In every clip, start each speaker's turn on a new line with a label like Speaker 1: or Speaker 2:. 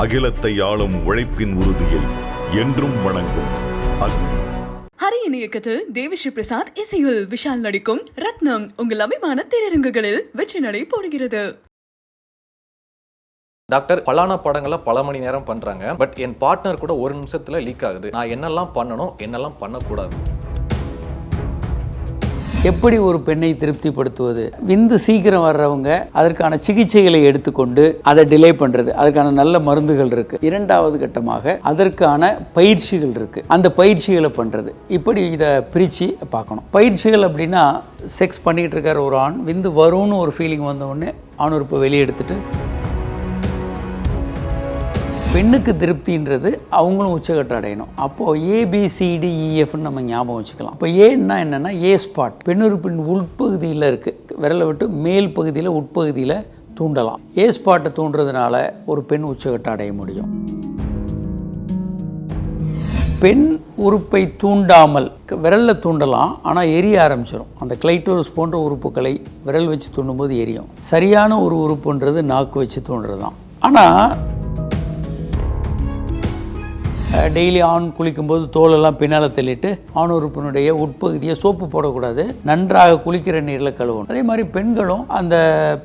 Speaker 1: அகிலத்தை ஆளும் உழைப்பின் உறுதியை என்றும் வணங்கும் அக்னி.
Speaker 2: ஹரியின் இயக்கத்தில் தேவிஸ்ரீ பிரசாத் இசையில் விஷால் நடிக்கும் ரத்னம் உங்கள் அபிமான திரையரங்குகளில் வெற்றி நடை போடுகிறது.
Speaker 3: டாக்டர் பலான படங்களை பல மணி நேரம் பண்றாங்க. பட் என் பார்ட்னர் கூட ஒரு நிமிஷத்துல லீக் ஆகுது. நான் என்னெல்லாம் பண்ணணும் என்னெல்லாம் பண்ணக்கூடாது?
Speaker 4: எப்படி ஒரு பெண்ணை திருப்திப்படுத்துவது? விந்து சீக்கிரம் வர்றவங்க அதற்கான சிகிச்சைகளை எடுத்துக்கொண்டு அதை டிலே பண்ணுறது அதற்கான நல்ல மருந்துகள் இருக்கு. இரண்டாவது கட்டமாக அதற்கான பயிற்சிகள் இருக்கு. அந்த பயிற்சிகளை பண்ணுறது இப்படி இதை பிரித்து பார்க்கணும். பயிற்சிகள் அப்படின்னா செக்ஸ் பண்ணிக்கிட்டு இருக்கார் ஒரு ஆண். விந்து வரும்னு ஒரு ஃபீலிங் வந்த உடனே வெளியே எடுத்துட்டு பெண்ணுக்கு திருப்தின்றது அவங்களும் உச்சக்கட்டம் அடையணும். அப்போது ஏபிசிடிஇஎஃப்னு e, நம்ம ஞாபகம் வச்சுக்கலாம். இப்போ ஏன்னா என்னென்னா ஏ ஸ்பாட் பெண்ணுறுப்பின் உட்பகுதியில் இருக்குது விரலை விட்டு மேல் பகுதியில் உட்பகுதியில் தூண்டலாம். ஏ ஸ்பாட்டை தூண்டுறதுனால ஒரு பெண் உச்சக்கட்டம் அடைய முடியும். பெண் உறுப்பை தூண்டாமல் விரலில் தூண்டலாம் ஆனால் எரிய ஆரம்பிச்சிடும் அந்த கிளைட்டோரஸ் போன்ற உறுப்புகளை விரல் வச்சு தூண்டும்போது எரியும். சரியான ஒரு உறுப்புன்றது நாக்கு வச்சு தூண்டுறது தான் ஆனால் டெய்லி ஆண் குளிக்கும்போது தோலெல்லாம் பின்னால் தள்ளிட்டு ஆண் உறுப்பினுடைய உட்பகுதியை சோப்பு போடக்கூடாது. நன்றாக குளிக்கிற நீரில் கழுவணும். அதே மாதிரி பெண்களும் அந்த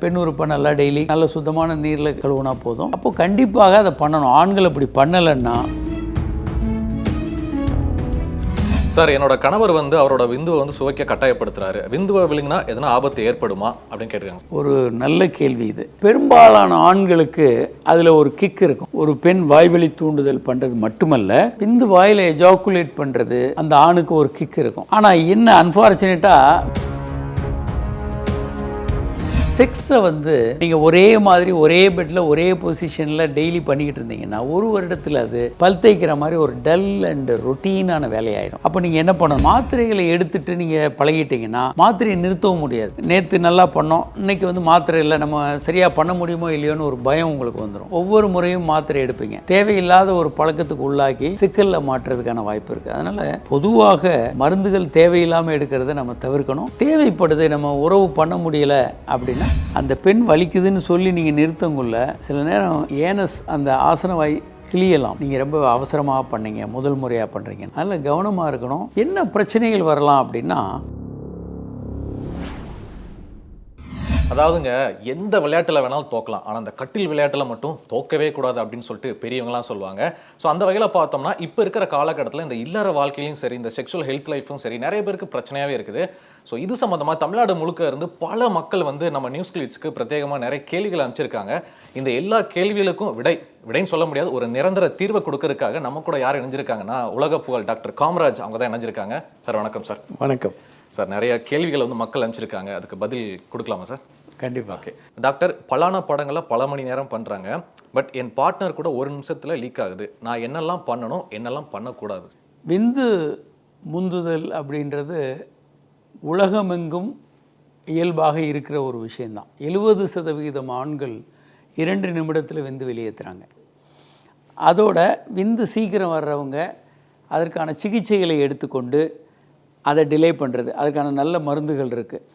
Speaker 4: பெண் உறுப்பை நல்லா டெய்லி நல்ல சுத்தமான நீரில் கழுவுனா போதும். அப்போ கண்டிப்பாக அதை பண்ணணும். ஆண்கள் அப்படி பண்ணலைன்னா
Speaker 3: சார் என்னோட கணவர் வந்து அவரோட விந்துவை வந்து சுவைக்க கட்டாயப்படுத்துறாரு. விந்துவை விழுங்கினா எதனா ஆபத்து ஏற்படுமா? அப்படின்னு கேட்டிருக்காங்க
Speaker 4: ஒரு நல்ல கேள்வி இது. பெரும்பாலான ஆண்களுக்கு அதில் ஒரு கிக் இருக்கும். ஒரு பெண் வாய்வழி தூண்டுதல் பண்ணுறது மட்டுமல்ல விந்து வாயில் எஜாக்குலேட் பண்ணுறது அந்த ஆணுக்கு ஒரு கிக் இருக்கும். ஆனால் என்ன அன்ஃபார்ச்சுனேட்டாக செக்ஸை வந்து நீங்கள் ஒரே மாதிரி ஒரே பெட்டில் ஒரே பொசிஷனில் டெய்லி பண்ணிக்கிட்டு இருந்தீங்கன்னா ஒரு வருடத்தில் அது பல் தேய்க்கிற மாதிரி ஒரு டல் அண்ட் ரொட்டீனான வேலையாயிரும். அப்போ நீங்கள் என்ன பண்ணணும்? மாத்திரைகளை எடுத்துட்டு நீங்கள் பழகிட்டீங்கன்னா மாத்திரையை நிறுத்தவும் முடியாது. நேற்று நல்லா பண்ணோம் இன்னைக்கு வந்து மாத்திரை இல்லை நம்ம சரியாக பண்ண முடியுமோ இல்லையோன்னு ஒரு பயம் உங்களுக்கு வந்துடும் ஒவ்வொரு முறையும் மாத்திரை எடுப்பீங்க. தேவையில்லாத ஒரு பழக்கத்துக்கு உள்ளாக்கி சிக்கலில் மாற்றுறதுக்கான வாய்ப்பு இருக்குது அதனால் பொதுவாக மருந்துகள் தேவையில்லாமல் எடுக்கிறத நம்ம தவிர்க்கணும். தேவைப்படுது நம்ம உறவு பண்ண முடியல அப்படின்னா அந்த பெண் வலிக்குதுன்னு சொல்லி நீங்கள் நிறுத்தங்குள்ள சில நேரம் ஏனஸ் அந்த ஆசனவாய் கிளியலாம். நீங்கள் ரொம்ப அவசரமாக பண்ணீங்க முதல் முறையாக பண்ணுறீங்க அதனால் கவனமாக இருக்கணும். என்ன பிரச்சனைகள் வரலாம் அப்படின்னா
Speaker 3: அதாவதுங்க எந்த விளையாட்டுல வேணாலும் தோக்கலாம். ஆனா அந்த கட்டில் விளையாட்டுல மட்டும் தோக்கவே கூடாது அப்படின்னு சொல்லிட்டு பெரியவங்கலாம் சொல்லுவாங்க. ஸோ அந்த வகையில பார்த்தோம்னா இப்போ இருக்கிற காலகட்டத்தில் இந்த இல்லற வாழ்க்கையிலும் சரி இந்த செக்ஷுவல் ஹெல்த் லைஃப்பும் சரி நிறைய பேருக்கு பிரச்சனையாவே இருக்குது. ஸோ இது சம்பந்தமா தமிழ்நாடு முழுக்க இருந்து பல மக்கள் வந்து நம்ம நியூஸ் கிளிட்ஸ்க்கு பிரத்யேகமாக நிறைய கேள்விகள் அமைச்சிருக்காங்க இந்த எல்லா கேள்விகளுக்கும் விடை விடைன்னு சொல்ல முடியாது ஒரு நிரந்தர தீர்வை கொடுக்கறதுக்காக நம்ம கூட யார் இணைஞ்சிருக்காங்கன்னா உலக புகழ் டாக்டர் காமராஜ் அவங்க தான் இணைஞ்சிருக்காங்க. சார் வணக்கம் சார்.
Speaker 4: வணக்கம்.
Speaker 3: சார் நிறைய கேள்விகளை வந்து மக்கள் அமைச்சிருக்காங்க அதுக்கு பதில் கொடுக்கலாமா சார்?
Speaker 4: கண்டிப்பாக
Speaker 3: டாக்டர் பலான படங்களை பல மணி நேரம் பண்றாங்க. பட் என் பார்ட்னர் கூட ஒரு நிமிஷத்துல லீக் ஆகுது. நான் என்னெல்லாம் பண்ணணும் என்னெல்லாம் பண்ணக்கூடாது?
Speaker 4: விந்து முந்துதல் அப்படின்றது உலகமெங்கும் இயல்பாக இருக்கிற ஒரு விஷயந்தான் எழுபது சதவிகிதம் ஆண்கள் இரண்டு நிமிடத்தில் விந்து வெளியேற்றுறாங்க அதோட விந்து சீக்கிரம் வர்றவங்க அதற்கான சிகிச்சைகளை எடுத்துக்கொண்டு அதை டிலே பண்ணுறது அதுக்கான நல்ல மருந்துகள் இருக்குது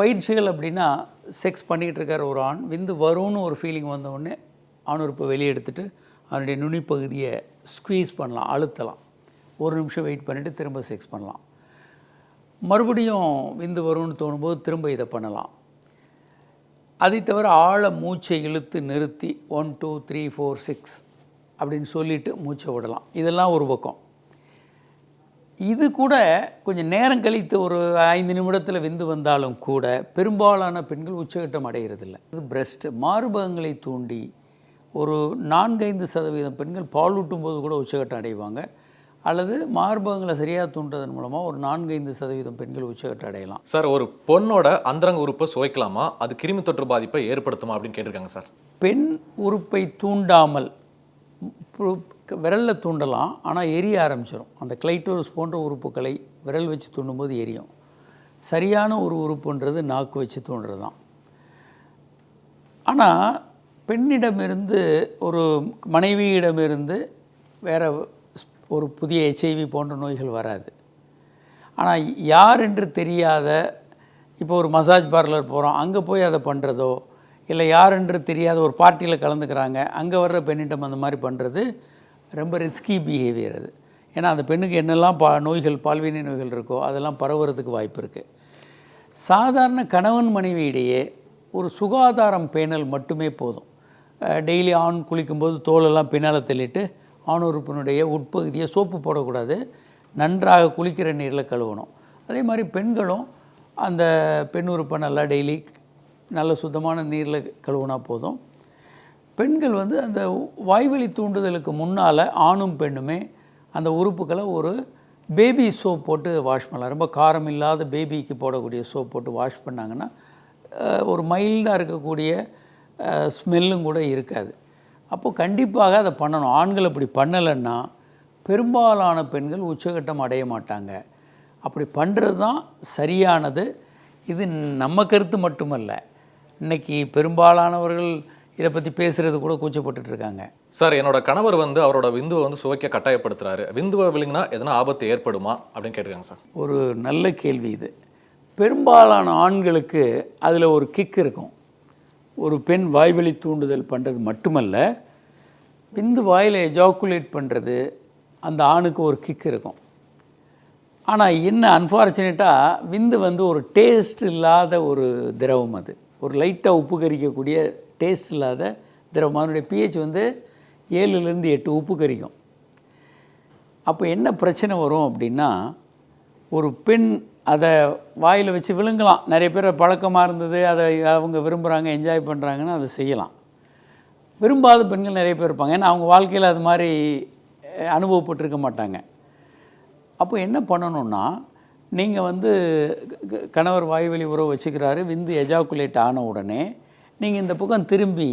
Speaker 4: பயிற்சிகள் அப்படின்னா செக்ஸ் பண்ணிக்கிட்டு இருக்கார் ஒரு ஆண் விந்து வரும்னு ஒரு ஃபீலிங் வந்தவுடனே உடனே ஆண் உறுப்பை வெளியே எடுத்துகிட்டு அவனுடைய நுனிப்பகுதியை ஸ்குவீஸ் பண்ணலாம் அழுத்தலாம். ஒரு நிமிஷம் வெயிட் பண்ணிவிட்டு திரும்ப செக்ஸ் பண்ணலாம். மறுபடியும் விந்து வரும்னு தோணும்போது திரும்ப இதை பண்ணலாம். அதை தவிர ஆழ மூச்சை இழுத்து நிறுத்தி one two three four six அப்படின்னு சொல்லிவிட்டு மூச்சை விடலாம். இதெல்லாம் ஒரு பக்கம். இது கூட கொஞ்சம் நேரம் கழித்து ஒரு ஐந்து நிமிடத்தில் விந்து வந்தாலும் கூட பெரும்பாலான பெண்கள் உச்சகட்டம் அடைகிறதில்ல இது பிரஸ்ட் மார்பகங்களை தூண்டி ஒரு நான்கைந்து சதவீதம் பெண்கள் பாலூட்டும் போது கூட உச்சகட்டம் அடைவாங்க. அல்லது மார்பகங்களை சரியாக தூண்டுறதன் மூலமாக ஒரு நான்கைந்து சதவீதம் பெண்கள் உச்சகட்டம் அடையலாம்.
Speaker 3: சார் ஒரு பொண்ணோட அந்தரங்க உறுப்பை சுவைக்கலாமா? அது கிருமி தொற்று பாதிப்பை ஏற்படுத்துமா அப்படின்னு கேட்டிருக்காங்க சார்.
Speaker 4: பெண் உறுப்பை தூண்டாமல் விரலில் தூண்டலாம் ஆனால் எரிய ஆரம்பிச்சிடும் அந்த கிளைட்டோரஸ் போன்ற உறுப்புகளை விரல் வச்சு தூண்டும்போது எரியும். சரியான ஒரு உறுப்புன்றது நாக்கு வச்சு தூண்டுறது தான் ஆனால் பெண்ணிடமிருந்து ஒரு மனைவியிடமிருந்து வேறு ஒரு புதிய எச்ஐவி போன்ற நோய்கள் வராது. ஆனால் யார் என்று தெரியாத இப்போ ஒரு மசாஜ் பார்லர் போகிறோம் அங்கே போய் அதை பண்ணுறதோ இல்லை யார் என்று தெரியாத ஒரு பார்ட்டியில் கலந்துக்கிறாங்க அங்கே வர்ற பெண்ணிடம் அந்த மாதிரி பண்ணுறது ரொம்ப ரிஸ்கி பிஹேவியர் அது. ஏன்னா அந்த பெண்ணுக்கு என்னெல்லாம் பா நோய்கள் பால்வினை நோய்கள் இருக்கோ அதெல்லாம் பரவுறதுக்கு வாய்ப்பு இருக்குது சாதாரண கணவன் மனைவியிடையே ஒரு சுகாதாரம் பேணல் மட்டுமே போதும். டெய்லி ஆண் குளிக்கும்போது தோலெல்லாம் பின்னால் தள்ளிட்டு ஆண் உறுப்பினுடைய உட்பகுதியை சோப்பு போடக்கூடாது. நன்றாக குளிக்கிற நீரில் கழுவணும். அதே மாதிரி பெண்களும் அந்த பெண் உறுப்பை நல்லா டெய்லி நல்ல சுத்தமான நீரில் கழுவுனா போதும். பெண்கள் வந்து அந்த வாய்வழி தூண்டுதலுக்கு முன்னால் ஆணும் பெண்ணுமே அந்த உறுப்புகளை ஒரு பேபி சோப் போட்டு வாஷ் பண்ணலாம். ரொம்ப காரம் இல்லாத பேபிக்கு போடக்கூடிய சோப் போட்டு வாஷ் பண்ணாங்கன்னா ஒரு மைல்டாக இருக்கக்கூடிய ஸ்மெல்லும் கூட இருக்காது. அப்போது கண்டிப்பாக அதை பண்ணணும். ஆண்கள் அப்படி பண்ணலைன்னா பெரும்பாலான பெண்கள் உச்சகட்டம் அடைய மாட்டாங்க. அப்படி பண்ணுறது தான் சரியானது. இது நம்ம கருத்து மட்டுமல்ல. இன்றைக்கி பெரும்பாலானவர்கள் இதை பற்றி பேசுகிறது கூட கூச்சப்பட்டுட்டு இருக்காங்க
Speaker 3: சார் என்னோட கணவர் வந்து அவரோட விந்துவை வந்து சுவைக்க கட்டாயப்படுத்துறாரு. விந்துவை விழுங்கினா எதனா ஆபத்து ஏற்படுமா? அப்படின்னு கேட்டிருக்காங்க சார்.
Speaker 4: ஒரு நல்ல கேள்வி இது. பெரும்பாலான ஆண்களுக்கு அதில் ஒரு கிக் இருக்கும். ஒரு பெண் வாய்வழி தூண்டுதல் பண்ணுறது மட்டுமல்ல விந்து வாயில் எஜாக்குலேட் பண்ணுறது அந்த ஆணுக்கு ஒரு கிக் இருக்கும். ஆனால் என்ன அன்ஃபார்ச்சுனேட்டாக விந்து வந்து ஒரு டேஸ்ட் இல்லாத ஒரு திரவம் அது. ஒரு லைட்டாக உப்பு கரிக்கக்கூடிய டேஸ்ட் இல்லாத திரவம். அதனுடைய பிஹெச் வந்து ஏழுலேருந்து எட்டு உப்பு கரிக்கும். அப்போ என்ன பிரச்சனை வரும் அப்படின்னா ஒரு பெண் அதை வாயில் வச்சு விழுங்கலாம். நிறைய பேர் பழக்கமாக இருந்தது அதை அவங்க விரும்புகிறாங்க என்ஜாய் பண்ணுறாங்கன்னு அதை செய்யலாம். விரும்பாத பெண்கள் நிறைய பேர் இருப்பாங்க. ஏன்னா அவங்க வாழ்க்கையில் அது மாதிரி அனுபவப்பட்டிருக்க மாட்டாங்க. அப்போ என்ன பண்ணணும்னா நீங்கள் வந்து க- கணவர் வாய்வழி உறவு வச்சுக்கிறாரு விந்து எஜாக்குலேட் ஆன உடனே நீங்கள் இந்த பக்கம் திரும்பி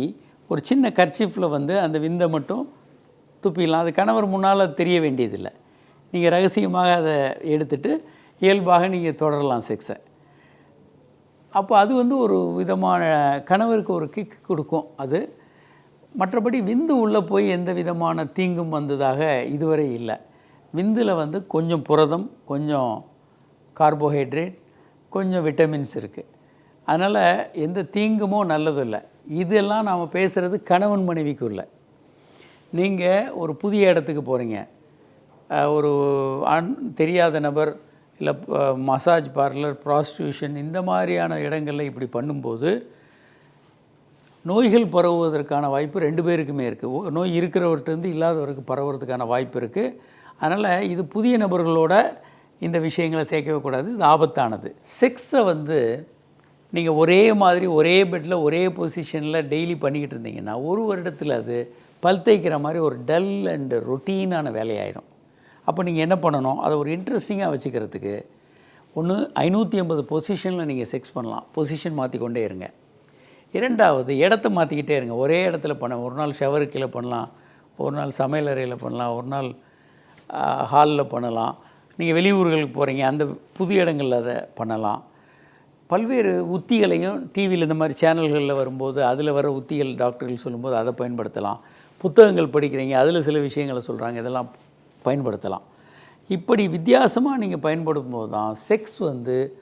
Speaker 4: ஒரு சின்ன கர்ச்சிப்பில் வந்து அந்த விந்தை மட்டும் துப்பிடலாம். அது கணவர் முன்னால் தெரிய வேண்டியதில்லை. நீங்கள் ரகசியமாக அதை எடுத்துட்டு இயல்பாக நீங்கள் தொடரலாம் செக்ஸை. அப்போ அது வந்து ஒரு விதமான கணவருக்கு ஒரு கிக் கொடுக்கும் அது. மற்றபடி விந்து உள்ளே போய் எந்த விதமான தீங்கும் வந்ததாக இதுவரை இல்லை. விந்தில் வந்து கொஞ்சம் புரதம் கொஞ்சம் கார்போஹைட்ரேட் கொஞ்சம் விட்டமின்ஸ் இருக்குது அதனால் எந்த தீங்குமோ நல்லதும் இல்லை இதெல்லாம் நாம் பேசுகிறது கணவன் மனைவிக்குள்ள. நீங்கள் ஒரு புதிய இடத்துக்கு போகிறீங்க ஒரு அன் தெரியாத நபர் இல்லை மசாஜ் பார்லர் ப்ராஸ்டியூஷன் இந்த மாதிரியான இடங்களில் இப்படி பண்ணும்போது நோய்கள் பரவுவதற்கான வாய்ப்பு ரெண்டு பேருக்குமே இருக்குது நோய் இருக்கிறவர்கிட்டருந்து இல்லாதவருக்கு பரவுறதுக்கான வாய்ப்பு இருக்குது அதனால் இது புதிய நபர்களோட இந்த விஷயங்களை சேர்க்கவே கூடாது. இது ஆபத்தானது. செக்ஸை வந்து நீங்கள் ஒரே மாதிரி ஒரே பெட்டில் ஒரே பொசிஷனில் டெய்லி பண்ணிக்கிட்டு இருந்தீங்கன்னா ஒரு வருடத்தில் அது பல் தேய்க்கிற மாதிரி ஒரு டல் அண்டு ரொட்டீனான வேலையாயிரும். அப்போ நீங்கள் என்ன பண்ணணும்? அதை ஒரு இன்ட்ரெஸ்டிங்காக வச்சுக்கிறதுக்கு ஒன்று ஐநூற்றி ஐம்பது பொசிஷனில் நீங்கள் செக்ஸ் பண்ணலாம். பொசிஷன் மாற்றிக்கொண்டே இருங்க. இரண்டாவது இடத்த மாற்றிக்கிட்டே இருங்க. ஒரே இடத்துல பண்ண ஒரு நாள் ஷவர் கீழே பண்ணலாம் ஒரு நாள் சமையல் அறையில் பண்ணலாம் ஒரு நாள் ஹாலில் பண்ணலாம். நீங்கள் வெளியூர்களுக்கு போகிறீங்க அந்த புது இடங்களில் அதை பண்ணலாம். பல்வேறு உத்திகளையும் டிவியில் இந்த மாதிரி சேனல்களில் வரும்போது அதில் வர உத்திகள் டாக்டர்கள் சொல்லும்போது அதை பயன்படுத்தலாம். புத்தகங்கள் படிக்கிறீங்க அதில் சில விஷயங்களை சொல்கிறாங்க இதெல்லாம் பயன்படுத்தலாம். இப்படி வித்தியாசமாக நீங்கள் பயன்படுத்தும் போது தான் செக்ஸ் வந்து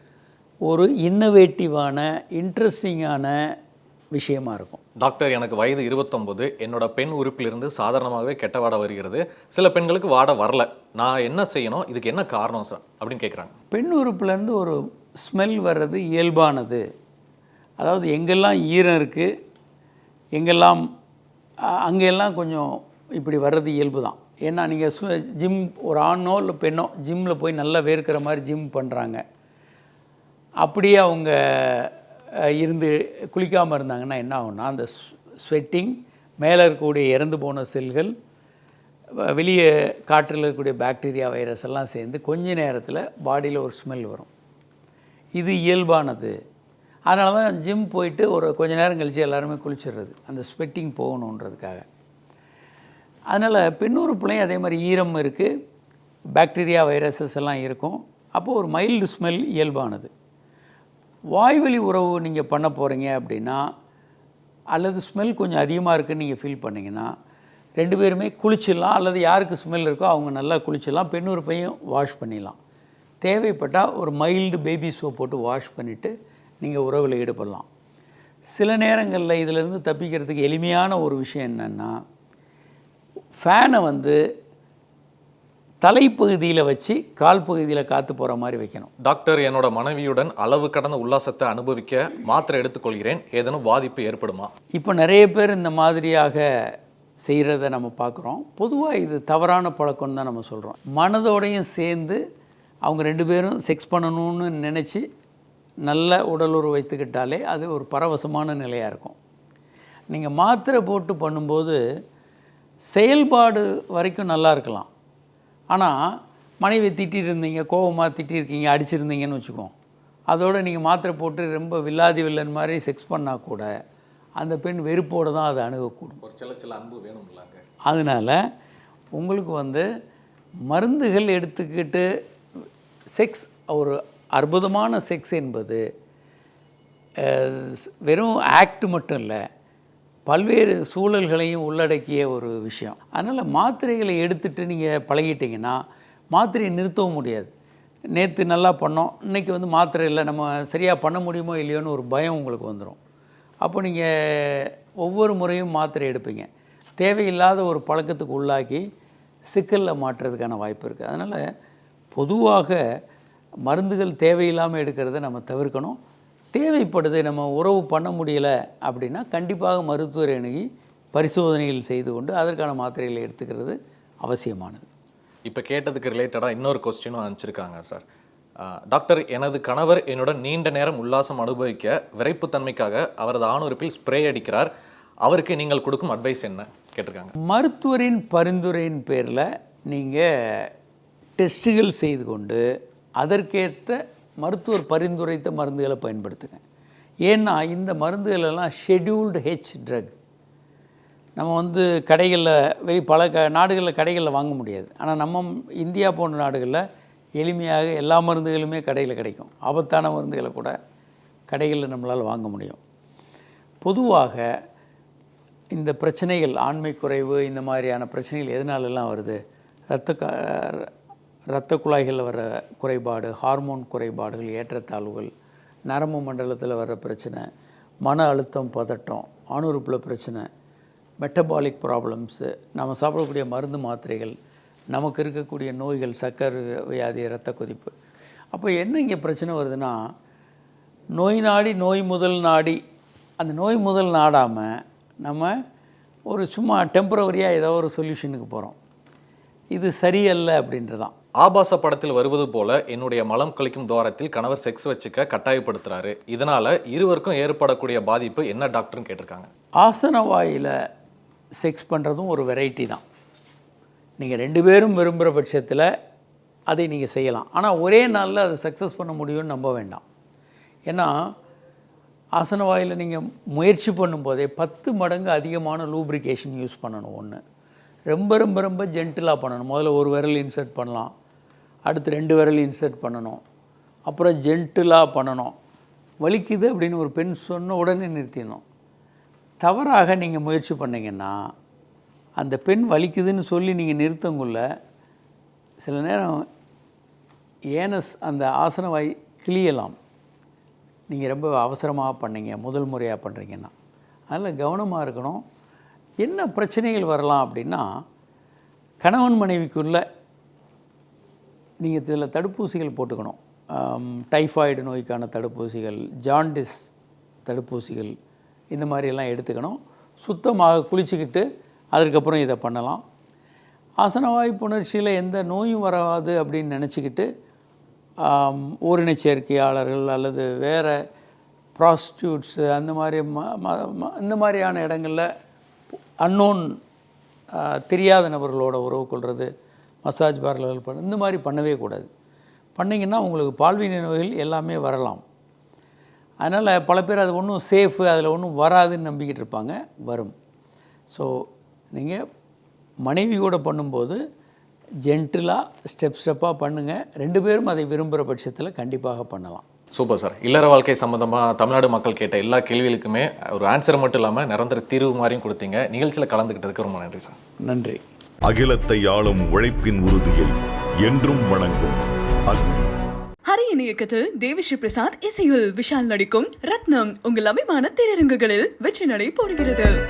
Speaker 4: ஒரு இன்னோவேட்டிவான இன்ட்ரெஸ்டிங்கான விஷயமா இருக்கும்.
Speaker 3: டாக்டர் எனக்கு வயது இருபத்தொன்பது என்னோட பெண் உறுப்பிலிருந்து சாதாரணமாகவே கெட்ட வாடை வருகிறது. சில பெண்களுக்கு வாடை வரல. நான் என்ன செய்யணும்? இதுக்கு என்ன காரணம் சார்? அப்படின்னு கேட்குறாங்க
Speaker 4: பெண் உறுப்புலேருந்து ஒரு ஸ்மெல் வர்றது இயல்பானது. அதாவது எங்கெல்லாம் ஈரம் இருக்குது எங்கெல்லாம் அங்கெல்லாம் கொஞ்சம் இப்படி வர்றது இயல்பு தான். ஏன்னா நீங்கள் ஜிம் ஒரு ஆணோ இல்லை பெண்ணோ ஜிம்மில் போய் நல்லா வேர்க்கிற மாதிரி ஜிம் பண்ணுறாங்க அப்படியே அவங்க இருந்து குளிக்காமல் இருந்தாங்கன்னா என்ன ஆகும்னா அந்த ஸ்வெட்டிங் மேலே இருக்கக்கூடிய இறந்து போன செல்கள் வெளியே காற்றில் இருக்கக்கூடிய பாக்டீரியா வைரஸ் எல்லாம் சேர்ந்து கொஞ்ச நேரத்தில் பாடியில் ஒரு ஸ்மெல் வரும். இது இயல்பானது. அதனால தான் ஜிம் போயிட்டு ஒரு கொஞ்ச நேரம் கழித்து எல்லாருமே குளிச்சிடுறது. அந்த ஸ்வெட்டிங் போகணுன்றதுக்காக. அதனால் பெண்ணுறுப்புலையும் அதே மாதிரி ஈரம் இருக்குது பாக்டீரியா வைரஸஸ் எல்லாம் இருக்கும். அப்போது ஒரு மைல்டு ஸ்மெல் இயல்பானது. வாய்வழி உறவு நீங்கள் பண்ண போகிறீங்க அப்படின்னா அல்லது ஸ்மெல் கொஞ்சம் அதிகமாக இருக்குதுன்னு நீங்கள் ஃபீல் பண்ணீங்கன்னா ரெண்டு பேருமே குளிச்சிடலாம். அல்லது யாருக்கு ஸ்மெல் இருக்கோ அவங்க நல்லா குளிச்சிடலாம். பெண்ணுறுப்பையும் வாஷ் பண்ணிடலாம். தேவைப்பட்டால் ஒரு மைல்டு பேபி சோப் போட்டு வாஷ் பண்ணிவிட்டு நீங்கள் உறவில் ஈடுபடலாம். சில நேரங்களில் இதிலிருந்து தப்பிக்கிறதுக்கு எளிமையான ஒரு விஷயம் என்னென்னா ஃபேனை வந்து தலைப்பகுதியில் வச்சு கால் பகுதியில் காற்று போகிற மாதிரி வைக்கணும்.
Speaker 3: டாக்டர் என்னோட மனைவியுடன் அளவு கடந்த உல்லாசத்தை அனுபவிக்க மாத்திரை எடுத்துக்கொள்கிறேன். ஏதேனும் பாதிப்பு ஏற்படுமா?
Speaker 4: இப்போ நிறைய பேர் இந்த மாதிரியாக செய்கிறத நம்ம பார்க்குறோம் பொதுவாக இது தவறான பழக்கம்னு தான் நம்ம சொல்கிறோம் மனதோடையும் சேர்ந்து அவங்க ரெண்டு பேரும் செக்ஸ் பண்ணணும்னு நினச்சி நல்ல உடலுறவு வைத்துக்கிட்டாலே அது ஒரு பரவசமான நிலையாக இருக்கும். நீங்கள் மாத்திரை போட்டு பண்ணும்போது செயல்பாடு வரைக்கும் நல்லா இருக்கலாம். ஆனால் மனைவி திட்டிட்டு இருந்தீங்க கோவமாக திட்டிருக்கீங்க அடிச்சிருந்தீங்கன்னு வச்சுக்கோம் அதோட நீங்கள் மாத்திரை போட்டு ரொம்ப வில்லாதி வில்லன் மாதிரி செக்ஸ் பண்ணால் கூட அந்த பெண் வெறுப்போடு தான் அதை அணுகக்கூடும்.
Speaker 3: ஒரு சில சில அன்பு வேணும்லாங்க
Speaker 4: அதனால் உங்களுக்கு வந்து மருந்துகள் எடுத்துக்கிட்டு செக்ஸ் ஒரு அற்புதமான செக்ஸ் என்பது வெறும் ஆக்ட் மட்டும் இல்லை பல்வேறு சூழல்களையும் உள்ளடக்கிய ஒரு விஷயம். அதனால் மாத்திரைகளை எடுத்துட்டு நீங்கள் பழகிட்டீங்கன்னா மாத்திரையை நிறுத்தவும் முடியாது. நேற்று நல்லா பண்ணோம் இன்றைக்கி வந்து மாத்திரை இல்லை நம்ம சரியாக பண்ண முடியுமோ இல்லையோன்னு ஒரு பயம் உங்களுக்கு வந்துடும் அப்போ நீங்கள் ஒவ்வொரு முறையும் மாத்திரை எடுப்பீங்க. தேவையில்லாத ஒரு பழக்கத்துக்கு உள்ளாக்கி சிக்கலில் மாட்டுறதுக்கான வாய்ப்பு இருக்குது அதனால் பொதுவாக மருந்துகள் தேவையில்லாமல் எடுக்கிறத நம்ம தவிர்க்கணும். தேவைப்படுது நம்ம உறவு பண்ண முடியல அப்படின்னா கண்டிப்பாக மருத்துவரை அணுகி பரிசோதனைகள் செய்து கொண்டு அதற்கான மாத்திரைகளை எடுத்துக்கிறது அவசியமானது.
Speaker 3: இப்போ கேட்டதுக்கு ரிலேட்டடாக இன்னொரு கொஸ்டினும் அனுப்பிச்சிருக்காங்க சார். டாக்டர் எனது கணவர் என்னுடன் நீண்ட நேரம் உல்லாசம் அனுபவிக்க விரைப்புத்தன்மைக்காக அவரது ஆணுறுப்பில் ஸ்ப்ரே அடிக்கிறார். அவருக்கு நீங்கள் கொடுக்கும் அட்வைஸ் என்ன? கேட்டிருக்காங்க.
Speaker 4: மருத்துவரின் பரிந்துரையின் பேரில் நீங்கள் டெஸ்ட்டுகள் செய்து கொண்டு அதற்கேற்ற மருத்துவர் பரிந்துரைத்த மருந்துகளை பயன்படுத்துங்க. ஏன்னா இந்த மருந்துகளெல்லாம் ஷெடியூல்டு ஹெச் ட்ரக் நம்ம வந்து கடைகளில் வெளி பல க நாடுகளில் கடைகளில் வாங்க முடியாது. ஆனால் நம்ம இந்தியா போன்ற நாடுகளில் எளிமையாக எல்லா மருந்துகளுமே கடையில் கிடைக்கும். ஆபத்தான மருந்துகளை கூட கடைகளில் நம்மளால் வாங்க முடியும். பொதுவாக இந்த பிரச்சனைகள் ஆண்மை குறைவு இந்த மாதிரியான பிரச்சனைகள் எதனாலெல்லாம் வருது? ரத்த இரத்த குழாய்களில் வர குறைபாடு ஹார்மோன் குறைபாடுகள் ஏற்றத்தாழ்வுகள் நரம்பு மண்டலத்தில் வர பிரச்சனை மன அழுத்தம் பதட்டம் ஆணுறுப்பில் பிரச்சனை மெட்டபாலிக் ப்ராப்ளம்ஸு நம்ம சாப்பிடக்கூடிய மருந்து மாத்திரைகள் நமக்கு இருக்கக்கூடிய நோய்கள் சக்கரை வியாதி இரத்த கொதிப்பு. அப்போ என்ன இங்கே பிரச்சனை வருதுன்னா நோய் நாடி நோய் முதல் நாடி அந்த நோய் முதல் நாடாமல் நம்ம ஒரு சும்மா டெம்பரவரியாக ஏதோ ஒரு சொல்யூஷனுக்கு போகிறோம் இது சரியல்ல அப்படின்றதான்.
Speaker 3: ஆபாச படத்தில் வருவது போல என்னுடைய மலம் கழிக்கும் துவாரத்தில் கணவர் செக்ஸ் வச்சுக்க கட்டாயப்படுத்துறாரு. இதனால இருவருக்கும் ஏற்படக்கூடிய பாதிப்பு என்ன டாக்டர்னு கேட்டிருக்காங்க.
Speaker 4: ஆசன வாயில் செக்ஸ் பண்ணுறதும் ஒரு வெரைட்டி தான். நீங்கள் ரெண்டு பேரும் விரும்புகிற பட்சத்தில் அதை நீங்கள் செய்யலாம். ஆனால் ஒரே நாளில் அதை சக்ஸஸ் பண்ண முடியும்னு நம்ப வேண்டாம். ஏன்னா ஆசன வாயில் நீங்கள் முயற்சி பண்ணும்போதே பத்து மடங்கு அதிகமான லூப்ரிகேஷன் யூஸ் பண்ணணும் ஒன்று ரொம்ப ரொம்ப ரொம்ப ஜென்டிலாக பண்ணணும். முதல்ல ஒரு விரல் இன்சர்ட் பண்ணலாம். அடுத்து ரெண்டு விரல் இன்சர்ட் பண்ணணும். அப்புறம் ஜென்டிலாக பண்ணணும். வலிக்குது அப்படின்னு ஒரு பெண் சொன்ன உடனே நிறுத்திடணும். தவறாக நீங்கள் முயற்சி பண்ணீங்கன்னா அந்த பெண் வலிக்குதுன்னு சொல்லி நீங்கள் நிறுத்தங்குள்ள சில நேரம் ஏனஸ் அந்த ஆசன வாய் கிளியலாம். நீங்கள் ரொம்ப அவசரமாக பண்ணீங்க முதல் முறையாக பண்ணுறீங்கன்னா அதில் கவனமாக இருக்கணும். என்ன பிரச்சனைகள் வரலாம் அப்படின்னா கணவன் மனைவிக்குள்ளே நீங்கள் இதில் தடுப்பூசிகள் போட்டுக்கணும். டைஃபாய்டு நோய்க்கான தடுப்பூசிகள் ஜாண்டிஸ் தடுப்பூசிகள் இந்த மாதிரியெல்லாம் எடுத்துக்கணும். சுத்தமாக குளிச்சுக்கிட்டு அதற்கப்புறம் இதை பண்ணலாம். ஆசனவாய் புணர்ச்சியில் எந்த நோயும் வராது அப்படின்னு நினச்சிக்கிட்டு ஓரினச் சேர்க்கையாளர்கள் அல்லது வேறு ப்ராஸ்டியூட்ஸு அந்த மாதிரி ம இந்த மாதிரியான இடங்களில் அன்னோன் தெரியாத நபர்களோட உறவு கொள்வது மசாஜ் பார்லர்கள் பண்ண இந்த மாதிரி பண்ணவே கூடாது. பண்ணிங்கன்னா உங்களுக்கு பால்வினை நோய்கள் எல்லாமே வரலாம். அதனால் பல பேர் அது ஒன்றும் சேஃபு அதில் ஒன்றும் வராதுன்னு நம்பிக்கிட்டு இருப்பாங்க வரும். ஸோ நீங்கள் மனைவி கூட பண்ணும்போது ஜென்டிலாக ஸ்டெப் ஸ்டெப்பாக பண்ணுங்கள் ரெண்டு பேரும் அதை விரும்புகிற பட்சத்தில் கண்டிப்பாக பண்ணலாம்.
Speaker 3: Super sir. இல்லற வாழ்க்கை சம்பந்தமா தமிழ்நாடு மக்கள் கேட்ட எல்லா கேள்விகளுக்குமே ஒரு ஆன்சர் மட்டும் இல்லாமல் நிரந்தர தீர்வு மாதிரியும் கொடுத்தீங்க. நிகழ்ச்சியில் கலந்துக்கிட்டதுக்கு ரொம்ப நன்றி சார்.
Speaker 4: நன்றி.
Speaker 1: அகிலத்தை ஆளும் உழைப்பின் உறுதியை என்றும் வணங்கும் அக்னி.
Speaker 2: ஹரியின் இயக்கத்தில் தேவிஸ்ரீ பிரசாத் இசையில் விஷால் நடிக்கும் ரத்னம் உங்கள் அபிமான திரையரங்குகளில் வெற்றி நடை போடுகிறது.